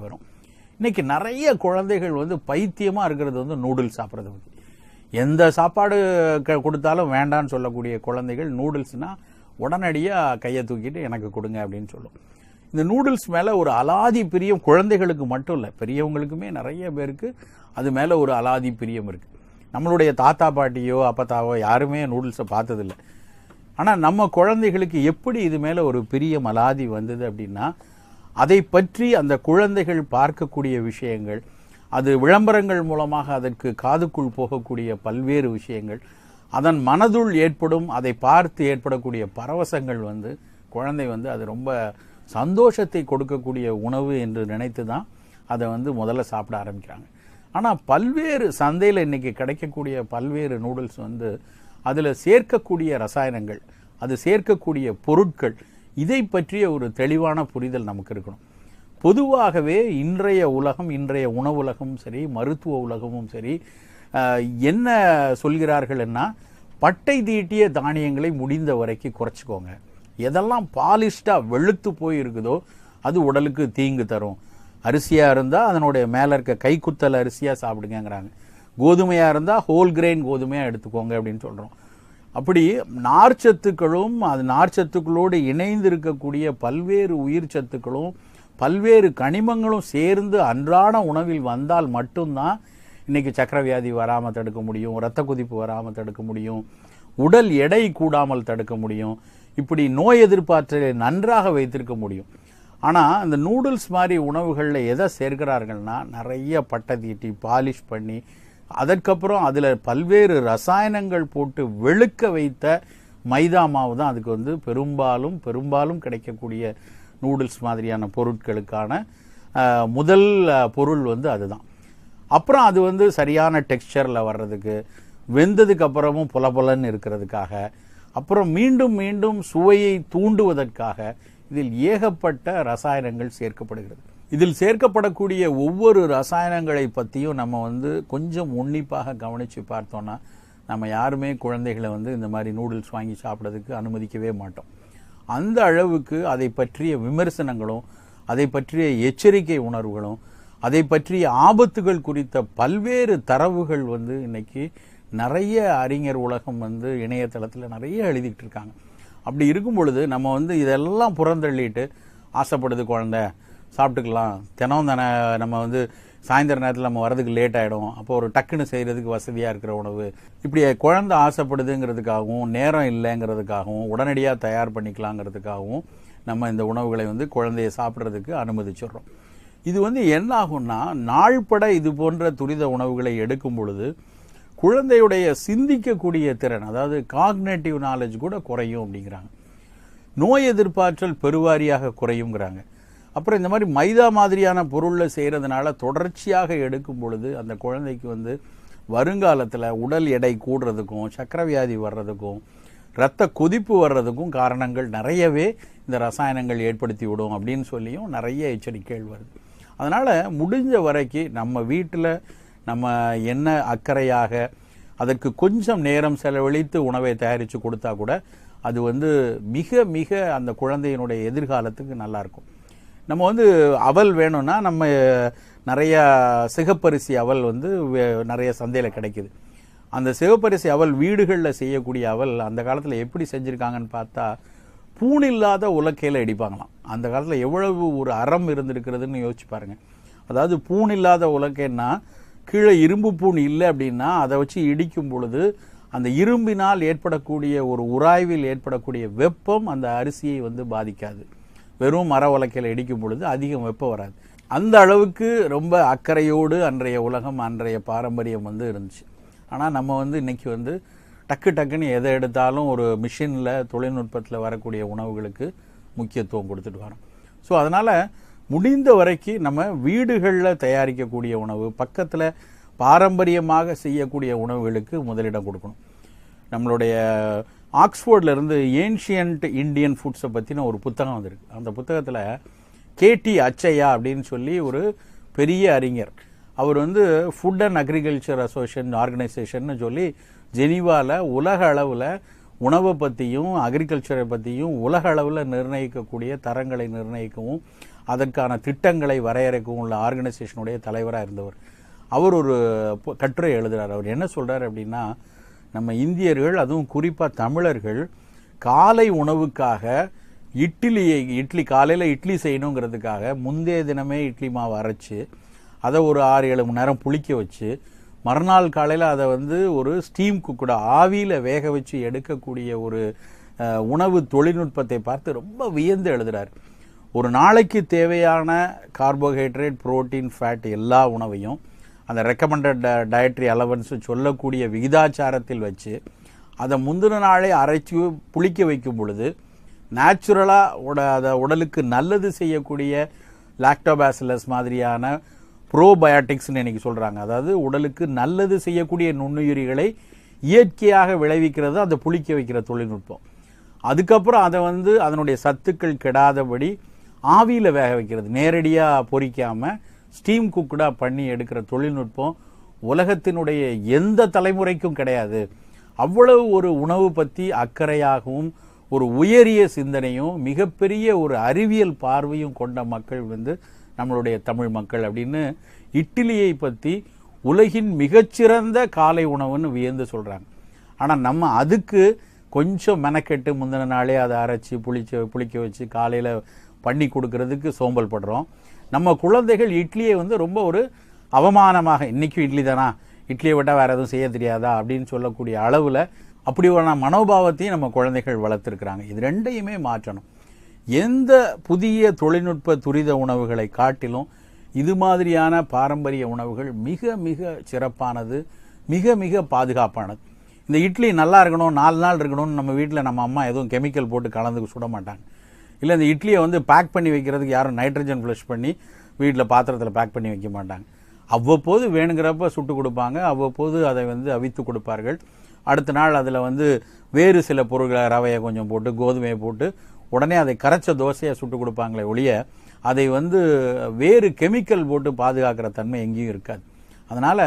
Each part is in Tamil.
வரும். இன்னைக்கு நிறைய குழந்தைகள் வந்து பைத்தியமாக இருக்கிறது வந்து நூடுல்ஸ் சாப்பிட்றது வந்து. எந்த சாப்பாடு க- கொடுத்தாலும் வேண்டான்னு சொல்லக்கூடிய குழந்தைகள் நூடுல்ஸ்னால் உடனடியாக கையை தூக்கிட்டு எனக்கு கொடுங்க அப்படின்னு சொல்லும். இந்த நூடுல்ஸ் மேலே ஒரு அலாதி பிரியம் குழந்தைகளுக்கு மட்டும் இல்லை பெரியவங்களுக்குமே நிறைய பேருக்கு அது மேலே ஒரு அலாதி பிரியம் இருக்குது நம்மளுடைய தாத்தா பாட்டியோ அப்பத்தாவோ யாருமே நூடுல்ஸை பார்த்ததில்லை. ஆனால் நம்ம குழந்தைகளுக்கு எப்படி இது மேலே ஒரு பிரியம் அலாதி வந்தது அப்படின்னா அதை பற்றி அந்த குழந்தைகள் பார்க்கக்கூடிய விஷயங்கள் அது விளம்பரங்கள் மூலமாக அதற்கு காதுக்குள் போகக்கூடிய பல்வேறு விஷயங்கள் அதன் மனதுள் ஏற்படும் அதை பார்த்து ஏற்படக்கூடிய பரவசங்கள் வந்து குழந்தை வந்து அது ரொம்ப சந்தோஷத்தை கொடுக்கக்கூடிய உணவு என்று நினைத்து தான் அதை வந்து முதல்ல சாப்பிட ஆரம்பிக்கிறாங்க. ஆனால் பல்வேறு சந்தையில் இன்னைக்கு கிடைக்கக்கூடிய பல்வேறு நூடுல்ஸ் வந்து அதில் சேர்க்கக்கூடிய ரசாயனங்கள் அது சேர்க்கக்கூடிய பொருட்கள் இதை பற்றிய ஒரு தெளிவான புரிதல் நமக்கு இருக்கணும். பொதுவாகவே இன்றைய உலகம் இன்றைய உணவு உலகமும் சரி மருத்துவ உலகமும் சரி என்ன சொல்கிறார்கள்னா பட்டை தீட்டிய தானியங்களை முடிந்த வரைக்கும் குறைச்சிக்கோங்க. எதெல்லாம் பாலிஷ்டாக வெளுத்து போய் இருக்குதோ அது உடலுக்கு தீங்கு தரும். அரிசியாக இருந்தால் அதனுடைய மேலே இருக்க கைக்குத்தல் அரிசியாக சாப்பிடுங்கங்கிறாங்க. கோதுமையாக இருந்தால் ஹோல் கிரெயின் கோதுமையாக எடுத்துக்கோங்க அப்படின்னு சொல்கிறோம் அப்படி நார்ச்சத்துக்களும் அது நார்ச்சத்துக்களோடு இணைந்து இருக்கக்கூடிய பல்வேறு உயிர் சத்துக்களும் பல்வேறு கனிமங்களும் சேர்ந்து அன்றாட உணவில் வந்தால் மட்டும்தான் இன்றைக்கி சக்கரவியாதி வியாதி தடுக்க முடியும் இரத்த கொதிப்பு வராமல் தடுக்க முடியும் உடல் எடை கூடாமல் தடுக்க முடியும் இப்படி நோய் எதிர்ப்பாற்றலை நன்றாக வைத்திருக்க முடியும். ஆனால் இந்த நூடுல்ஸ் மாதிரி உணவுகளில் எதை சேர்க்கிறார்கள்னா நிறைய பட்டை தீட்டி பாலிஷ் பண்ணி அதற்கப்புறம் அதில் பல்வேறு ரசாயனங்கள் போட்டு வெளுக்க வைத்த மைதா மாவு தான் அதுக்கு வந்து பெரும்பாலும் பெரும்பாலும் கிடைக்கக்கூடிய நூடுல்ஸ் மாதிரியான பொருட்களுக்கான முதல் பொருள் வந்து அதுதான். அப்புறம் அது வந்து சரியான டெக்ஸ்சரில் வர்றதுக்கு வெந்ததுக்கு அப்புறமும் இருக்கிறதுக்காக அப்புறம் மீண்டும் மீண்டும் சுவையை தூண்டுவதற்காக இதில் ஏகப்பட்ட ரசாயனங்கள் சேர்க்கப்படுகிறது. இதில் சேர்க்கப்படக்கூடிய ஒவ்வொரு ரசாயனங்களை பற்றியும் நம்ம வந்து கொஞ்சம் உன்னிப்பாக கவனித்து பார்த்தோன்னா நம்ம யாருமே குழந்தைகளை வந்து இந்த மாதிரி நூடுல்ஸ் வாங்கி சாப்பிட்றதுக்கு அனுமதிக்கவே மாட்டோம். அந்த அளவுக்கு அதை பற்றிய விமர்சனங்களும் அதை பற்றிய எச்சரிக்கை உணர்வுகளும் அதை பற்றிய ஆபத்துகள் குறித்த பல்வேறு தரவுகள் வந்து இன்னைக்கு நிறைய அறிஞர் உலகம் வந்து இணையதளத்தில் நிறைய எழுதிக்கிட்டு இருக்காங்க. அப்படி இருக்கும் பொழுது நம்ம வந்து இதெல்லாம் புறந்தள்ளிட்டு ஆசைப்படுது குழந்தை சாப்பிட்டுக்கலாம். தினம் தானே நம்ம வந்து சாயந்தர நேரத்தில் நம்ம வரதுக்கு லேட் ஆகிடும் அப்போ ஒரு டக்குன்னு செய்கிறதுக்கு வசதியாக இருக்கிற உணவு. இப்படி குழந்தை ஆசைப்படுதுங்கிறதுக்காகவும் நேரம் இல்லைங்கிறதுக்காகவும் உடனடியாக தயார் பண்ணிக்கலாங்கிறதுக்காகவும் நம்ம இந்த உணவுகளை வந்து குழந்தைய சாப்பிட்றதுக்கு அனுமதிச்சிடுறோம். இது வந்து என்ன ஆகும்னா நாள்பட இது போன்ற துரித உணவுகளை எடுக்கும் பொழுது குழந்தையுடைய சிந்திக்கக்கூடிய திறன் அதாவது காக்னேட்டிவ் நாலேஜ் கூட குறையும் அப்படிங்கிறாங்க. நோய் எதிர்ப்பாற்றல் பெருவாரியாக குறையுங்கிறாங்க. அப்புறம் இந்த மாதிரி மைதா மாதிரியான பொருளில் செய்கிறதுனால தொடர்ச்சியாக எடுக்கும் பொழுது அந்த குழந்தைக்கு வந்து வருங்காலத்தில் உடல் எடை கூடுறதுக்கும் சக்கரவியாதி வர்றதுக்கும் இரத்த கொதிப்பு வர்றதுக்கும் காரணங்கள் நிறையவே இந்த ரசாயனங்கள் ஏற்படுத்தி விடும் அப்படின்னு சொல்லியும் நிறைய எச்சரிக்கைகள் வருது. அதனால் முடிஞ்ச வரைக்கும் நம்ம வீட்டில் நம்ம என்ன அக்கறையாக அதற்கு கொஞ்சம் நேரம் செலவழித்து உணவை தயாரித்து கொடுத்தா கூட அது வந்து மிக மிக அந்த குழந்தையினுடைய எதிர்காலத்துக்கு நல்லாயிருக்கும் நம்ம வந்து அவல் வேணும்னா நம்ம நிறைய சிகப்பரிசி அவல் வந்து வே- நிறைய சந்தையில் கிடைக்குது. அந்த சிவப்பரிசி அவல் வீடுகளில் செய்யக்கூடிய அவல் அந்த காலத்தில் எப்படி செஞ்சுருக்காங்கன்னு பார்த்தா பூண் இல்லாத உலக்கையில் இடிப்பாங்களாம். அந்த காலத்தில் எவ்வளவு ஒரு அறம் இருந்திருக்கிறதுன்னு யோசிச்சு பாருங்கள் அதாவது பூண் இல்லாத உலக்கைன்னா கீழே இரும்பு பூண் இல்லை அப்படின்னா அதை வச்சு இடிக்கும் பொழுது அந்த இரும்பினால் ஏற்படக்கூடிய ஒரு உராய்வில் ஏற்படக்கூடிய வெப்பம் அந்த அரிசியை வந்து பாதிக்காது. வெறும் மர உலக்கையில் இடிக்கும் பொழுது அதிகம் வெப்பம் வராது. அந்த அளவுக்கு ரொம்ப அக்கறையோடு அன்றைய உலகம் அன்றைய பாரம்பரியம் வந்து இருந்துச்சு. ஆனால் நம்ம வந்து இன்றைக்கி வந்து டக்கு டக்குன்னு எதை எடுத்தாலும் ஒரு மிஷினில் தொழில்நுட்பத்தில் வரக்கூடிய உணவுகளுக்கு முக்கியத்துவம் கொடுத்துட்டு வரோம். ஸோ அதனால் முடிந்த வரைக்கும் நம்ம வீடுகளில் தயாரிக்கக்கூடிய உணவு பக்கத்தில் பாரம்பரியமாக செய்யக்கூடிய உணவுகளுக்கு முதலிடம் கொடுக்கணும். நம்மளுடைய ஆக்ஸ்ஃபோர்டில் இருந்து ஏன்ஷியன்ட் இந்தியன் ஃபுட்ஸை பற்றின ஒரு புத்தகம் வந்திருக்கு. அந்த புத்தகத்தில் கேடி அச்சையா அப்படின்னு சொல்லி ஒரு பெரிய அறிஞர். அவர் வந்து food and agriculture association organisation சொல்லி ஜெனீவாவில் உலக அளவில் உணவை பற்றியும் அக்ரிகல்ச்சரை பற்றியும் உலக அளவில் நிர்ணயிக்கக்கூடிய தரங்களை நிர்ணயிக்கவும் அதற்கான திட்டங்களை வரையறைக்கவும் உள்ள ஆர்கனைசேஷனுடைய தலைவராக இருந்தவர். அவர் ஒரு கட்டுரை எழுதுகிறார் அவர் என்ன சொல்கிறார் அப்படின்னா நம்ம இந்தியர்கள் அதுவும் குறிப்பாக தமிழர்கள் காலை உணவுக்காக இட்லியை இட்லி காலையில் இட்லி செய்யணுங்கிறதுக்காக முந்தைய தினமே இட்லி மாவு அரைச்சி அதை ஒரு ஆறு ஏழு மணி நேரம் புளிக்க வச்சு மறுநாள் காலையில் அதை வந்து ஒரு ஸ்டீம் குக்கூட ஆவியில் வேக வச்சு எடுக்கக்கூடிய ஒரு உணவு தொழில்நுட்பத்தை பார்த்து ரொம்ப வியந்து எழுதுகிறார் ஒரு நாளைக்கு தேவையான கார்போஹைட்ரேட் புரோட்டீன் ஃபேட் எல்லா உணவையும் அந்த ரெக்கமெண்டட் டயட்ரி அலவன்ஸ் சொல்லக்கூடிய விகிதாச்சாரத்தில் வச்சு அதை முந்தின நாளே அரைச்சி புளிக்க வைக்கும் பொழுது நேச்சுரலாக உட அதை உடலுக்கு நல்லது செய்யக்கூடிய லாக்டோபாசிலஸ் மாதிரியான ப்ரோபயோட்டிக்ஸ்னு இன்னைக்கு சொல்கிறாங்க அதாவது உடலுக்கு நல்லது செய்யக்கூடிய நுண்ணுயிரிகளை இயற்கையாக விளைவிக்கிறது அந்த புளிக்க வைக்கிற தொழில்நுட்பம். அதுக்கப்புறம் அதை வந்து அதனுடைய சத்துக்கள் கெடாதபடி ஆவியில் வேக வைக்கிறது. நேரடியாக பொறிக்காமல் ஸ்டீம் குக்குடாக பண்ணி எடுக்கிற தொழில்நுட்பம் உலகத்தினுடைய எந்த தலைமுறைக்கும் கிடையாது. அவ்வளவு ஒரு உணவு பற்றி அக்கறையாகவும் ஒரு உயரிய சிந்தனையும் மிகப்பெரிய ஒரு அறிவியல் பார்வையும் கொண்ட மக்கள் வந்து நம்மளுடைய தமிழ் மக்கள் அப்படின்னு இட்லியை பற்றி உலகின் மிகச்சிறந்த காலை உணவுன்னு வியந்து சொல்கிறாங்க ஆனால் நம்ம அதுக்கு கொஞ்சம் மெனக்கெட்டு முந்தின நாளே அதை அரைச்சி புளிச்சு புளிக்க வச்சு காலையில் பண்ணி கொடுக்கறதுக்கு சோம்பல் படுறோம். நம்ம குழந்தைகள் இட்லியை வந்து ரொம்ப ஒரு அவமானமாக இன்றைக்கும் இட்லி தானா? இட்லியை விட்டால் வேற எதுவும் செய்ய தெரியாதா? அப்படின்னு சொல்லக்கூடிய அளவில் அப்படி ஒரு மனோபாவத்தையும் நம்ம குழந்தைகள் வளர்த்துருக்குறாங்க. இது ரெண்டையுமே மாற்றணும். எந்த புதிய தொழில்நுட்ப துரித உணவுகளை காட்டிலும் இது மாதிரியான பாரம்பரிய உணவுகள் மிக மிக சிறப்பானது மிக மிக பாதுகாப்பானது. இந்த இட்லி நல்லா இருக்கணும் நாலு நாள் இருக்கணும்னு நம்ம வீட்டில் நம்ம அம்மா எதுவும் கெமிக்கல் போட்டு கலந்து சுட மாட்டாங்க. இல்லை இந்த இட்லியை வந்து பேக் பண்ணி வைக்கிறதுக்கு யாரும் நைட்ரஜன் ஃப்ளஷ் பண்ணி வீட்டில் பாத்திரத்தில் பேக் பண்ணி வைக்க மாட்டாங்க. அவ்வப்போது வேணுங்கிறப்ப சுட்டு கொடுப்பாங்க. அவ்வப்போது அதை வந்து அவித்து கொடுப்பார்கள். அடுத்த நாள் அதில் வந்து வேறு சில பொருட்களை ரவையை கொஞ்சம் போட்டு கோதுமையை போட்டு உடனே அதை கரைச்ச தோசையை சுட்டு கொடுப்பாங்களே ஒழிய அதை வந்து வேறு கெமிக்கல் போட்டு பாதுகாக்கிற தன்மை எங்கேயும் இருக்காது. அதனால்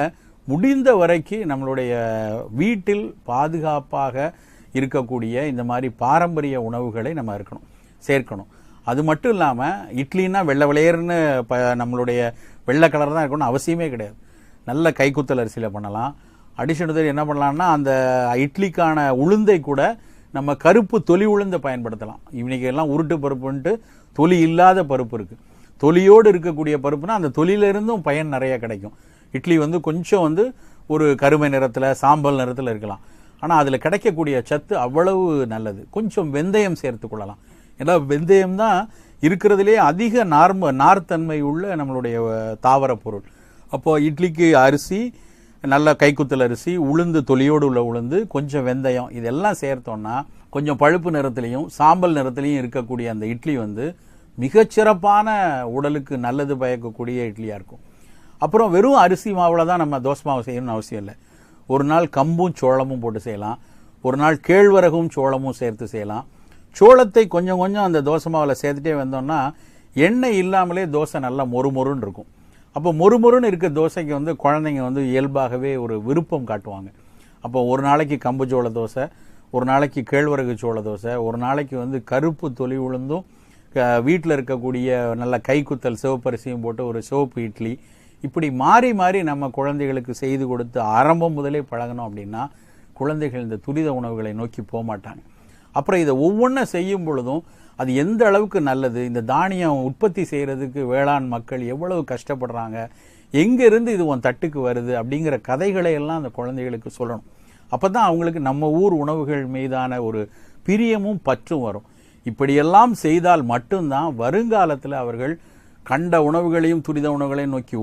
முடிந்த வரைக்கும் நம்மளுடைய வீட்டில் பாதுகாப்பாக இருக்கக்கூடிய இந்த மாதிரி பாரம்பரிய உணவுகளை நம்ம இருக்கணும் சேர்க்கணும். அது மட்டும் இல்லாமல் இட்லின்னா வெள்ளை விளையர்னு ப நம்மளுடைய வெள்ளை கலர் தான் இருக்கணும்னு அவசியமே கிடையாது. நல்ல கைக்குத்தல் அரிசியில் பண்ணலாம். அடிஷனல் என்ன பண்ணலாம்னா அந்த இட்லிக்கான உளுந்தை கூட நம்ம கருப்பு தொலி உளுந்தை பயன்படுத்தலாம். இன்றைக்கி எல்லாம் உருட்டு பருப்புன்ட்டு தொலி இல்லாத பருப்பு இருக்குது தொலியோடு இருக்கக்கூடிய பருப்புனா அந்த தொலியிலிருந்தும் பயன் நிறைய கிடைக்கும். இட்லி வந்து கொஞ்சம் வந்து ஒரு கருமை நிறத்தில் சாம்பல் நிறத்தில் இருக்கலாம். ஆனால் அதில் கிடைக்கக்கூடிய சத்து அவ்வளவு நல்லது. கொஞ்சம் வெந்தயம் சேர்த்து கொள்ளலாம். ஏன்னா வெந்தயம் தான் இருக்கிறதுலே அதிக நார்ம நார்த்தன்மை உள்ள நம்மளுடைய தாவர தாவரப் பொருள். அப்போது இட்லிக்கு அரிசி நல்ல கைக்குத்தல் அரிசி உளுந்து தொலியோடு உள்ள உளுந்து கொஞ்சம் வெந்தயம் இதெல்லாம் சேர்த்தோன்னா கொஞ்சம் பழுப்பு நிறத்துலையும் சாம்பல் நிறத்துலையும் இருக்கக்கூடிய அந்த இட்லி வந்து மிகச்சிறப்பான உடலுக்கு நல்லது பயக்கக்கூடிய இட்லியாக இருக்கும். அப்புறம் வெறும் அரிசி மாவில் தான் நம்ம தோசை மாவு செய்யணும்னு அவசியம் இல்லை. ஒரு நாள் கம்பும் சோளமும் போட்டு செய்யலாம். ஒரு நாள் கேழ்வரகும் சோளமும் சேர்த்து செய்யலாம். சோளத்தை கொஞ்சம் கொஞ்சம் அந்த தோசை மாவில் சேர்த்துட்டே வந்தோம்னா எண்ணெய் இல்லாமலே தோசை நல்லா மொறுமொறுன்னு இருக்கும். அப்போ மொறுமொறுன்னு இருக்க தோசைக்கு வந்து குழந்தைங்க வந்து இயல்பாகவே ஒரு விருப்பம் காட்டுவாங்க. அப்போ ஒரு நாளைக்கு கம்பு சோள தோசை ஒரு நாளைக்கு கேழ்வரகு சோள தோசை ஒரு நாளைக்கு வந்து கருப்பு தொலி உளுந்தும் வீட்டில் இருக்கக்கூடிய நல்ல கைக்குத்தல் சிவப்பரிசியும் போட்டு ஒரு சிவப்பு இட்லி. இப்படி மாறி மாறி நம்ம குழந்தைகளுக்கு செய்து கொடுத்து ஆரம்பம் முதலே பழகணும் அப்படின்னா குழந்தைகள் இந்த துரித உணவுகளை நோக்கி போக மாட்டாங்க அப்புறம் இதை ஒவ்வொன்றும் செய்யும் பொழுதும் அது எந்த அளவுக்கு நல்லது? இந்த தானியம் உற்பத்தி செய்கிறதுக்கு வேளாண் மக்கள் எவ்வளவு கஷ்டப்படுறாங்க? எங்கேருந்து இது உன் தட்டுக்கு வருது? அப்படிங்கிற கதைகளை எல்லாம் அந்த குழந்தைகளுக்கு சொல்லணும். அப்போ தான் அவங்களுக்கு நம்ம ஊர் உணவுகள் மீதான ஒரு பிரியமும் பற்றும் வரும். இப்படியெல்லாம் செய்தால் மட்டும்தான் வருங்காலத்தில் அவர்கள் கண்ட உணவுகளையும் துரித உணவுகளையும் நோக்கி